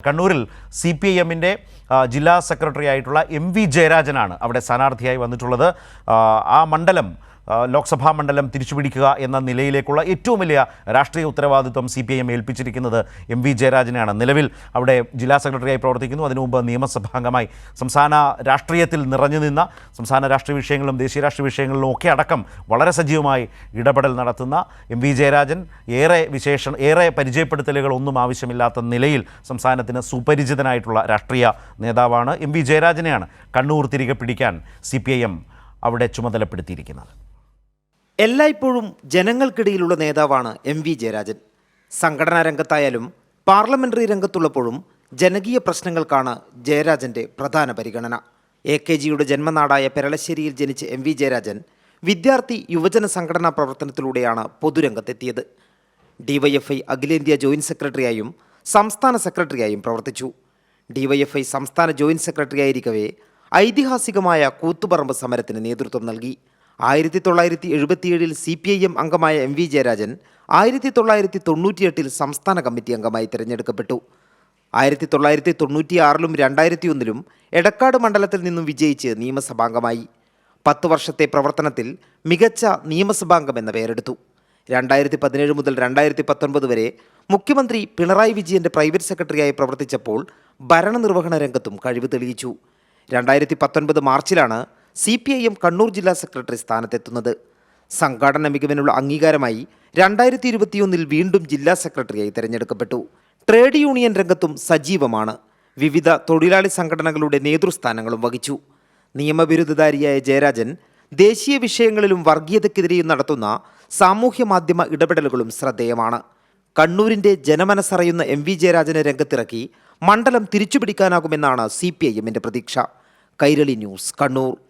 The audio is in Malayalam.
കണ്ണൂരിൽ സി പി ഐ എമ്മിന്റെ ജില്ലാ സെക്രട്ടറി ആയിട്ടുള്ള എം വി ജയരാജനാണ് അവിടെ സ്ഥാനാർത്ഥിയായി വന്നിട്ടുള്ളത്. ആ, മണ്ഡലം ലോക്സഭാ മണ്ഡലം തിരിച്ചുപിടിക്കുക എന്ന നിലയിലേക്കുള്ള ഏറ്റവും വലിയ രാഷ്ട്രീയ ഉത്തരവാദിത്വം സി പി ഐ എം ഏൽപ്പിച്ചിരിക്കുന്നത് എം വി ജയരാജനെയാണ്. നിലവിൽ അവിടെ ജില്ലാ സെക്രട്ടറിയായി പ്രവർത്തിക്കുന്നു. അതിനു മുമ്പ് നിയമസഭാംഗമായി സംസ്ഥാന രാഷ്ട്രീയത്തിൽ നിറഞ്ഞു നിന്ന സംസ്ഥാന രാഷ്ട്രീയ വിഷയങ്ങളും ദേശീയ രാഷ്ട്രീയ വിഷയങ്ങളിലും ഒക്കെ അടക്കം വളരെ സജീവമായി ഇടപെടൽ നടത്തുന്ന എം വി ജയരാജൻ ഏറെ വിശേഷ ഏറെ പരിചയപ്പെടുത്തലുകൾ ഒന്നും ആവശ്യമില്ലാത്ത നിലയിൽ സംസ്ഥാനത്തിന് സുപരിചിതനായിട്ടുള്ള രാഷ്ട്രീയ നേതാവാണ് എം വി ജയരാജനെയാണ് കണ്ണൂർ തിരികെ പിടിക്കാൻ സി അവിടെ ചുമതലപ്പെടുത്തിയിരിക്കുന്നത്. എല്ലായ്പ്പോഴും ജനങ്ങൾക്കിടയിലുള്ള നേതാവാണ് എം വി ജയരാജൻ. സംഘടനാ രംഗത്തായാലും പാർലമെന്ററി രംഗത്തുള്ളപ്പോഴും ജനകീയ പ്രശ്നങ്ങൾക്കാണ് ജയരാജന്റെ പ്രധാന പരിഗണന. എ കെ ജിയുടെ ജന്മനാടായ പെരളശ്ശേരിയിൽ ജനിച്ച എം വി ജയരാജൻ വിദ്യാർത്ഥി യുവജന സംഘടനാ പ്രവർത്തനത്തിലൂടെയാണ് പൊതുരംഗത്തെത്തിയത്. ഡിവൈഎഫ്ഐ അഖിലേന്ത്യാ ജോയിന്റ് സെക്രട്ടറിയായും സംസ്ഥാന സെക്രട്ടറിയായും പ്രവർത്തിച്ചു. ഡിവൈഎഫ്ഐ സംസ്ഥാന ജോയിന്റ് സെക്രട്ടറിയായിരിക്കവേ ഐതിഹാസികമായ കൂത്തുപറമ്പ് സമരത്തിന് നേതൃത്വം നൽകി. ആയിരത്തി തൊള്ളായിരത്തി എഴുപത്തിയേഴിൽ സി പി ഐ എം അംഗമായ എം വി ജയരാജൻ ആയിരത്തി തൊള്ളായിരത്തി തൊണ്ണൂറ്റിയെട്ടിൽ സംസ്ഥാന കമ്മിറ്റി അംഗമായി തിരഞ്ഞെടുക്കപ്പെട്ടു. ആയിരത്തി തൊള്ളായിരത്തി തൊണ്ണൂറ്റിയാറിലും രണ്ടായിരത്തി ഒന്നിലും എടക്കാട് മണ്ഡലത്തിൽ നിന്നും വിജയിച്ച് നിയമസഭാംഗമായി. പത്ത് വർഷത്തെ പ്രവർത്തനത്തിൽ മികച്ച നിയമസഭാംഗം എന്ന പേരെടുത്തു. രണ്ടായിരത്തി പതിനേഴ് മുതൽ രണ്ടായിരത്തി പത്തൊൻപത് വരെ മുഖ്യമന്ത്രി പിണറായി വിജയന്റെ പ്രൈവറ്റ് സെക്രട്ടറിയായി പ്രവർത്തിച്ചപ്പോൾ ഭരണനിർവഹണ രംഗത്തും കഴിവ് തെളിയിച്ചു. രണ്ടായിരത്തി പത്തൊൻപത് മാർച്ചിലാണ് C P I M Kannur ജില്ലാ സെക്രട്ടറി സ്ഥാനത്തെത്തുന്നത്. സംഘാടന മികവിനുള്ള അംഗീകാരമായി രണ്ടായിരത്തി ഇരുപത്തിയൊന്നിൽ വീണ്ടും ജില്ലാ സെക്രട്ടറിയായി തെരഞ്ഞെടുക്കപ്പെട്ടു. ട്രേഡ് യൂണിയൻ രംഗത്തും സജീവമാണ്. വിവിധ തൊഴിലാളി സംഘടനകളുടെ നേതൃസ്ഥാനങ്ങളും വഹിച്ചു. നിയമവിരുദ്ധധാരിയായ ജയരാജൻ ദേശീയ വിഷയങ്ങളിലും വർഗീയതയ്ക്കെതിരെയും നടത്തുന്ന സാമൂഹ്യ മാധ്യമ ഇടപെടലുകളും ശ്രദ്ധേയമാണ്. കണ്ണൂരിന്റെ ജനമനസ്സറിയുന്ന എം വി ജയരാജനെ രംഗത്തിറക്കി മണ്ഡലം തിരിച്ചുപിടിക്കാനാകുമെന്നാണ് സി പി ഐ എമ്മിന്റെ പ്രതീക്ഷ. കൈരളി ന്യൂസ് കണ്ണൂർ.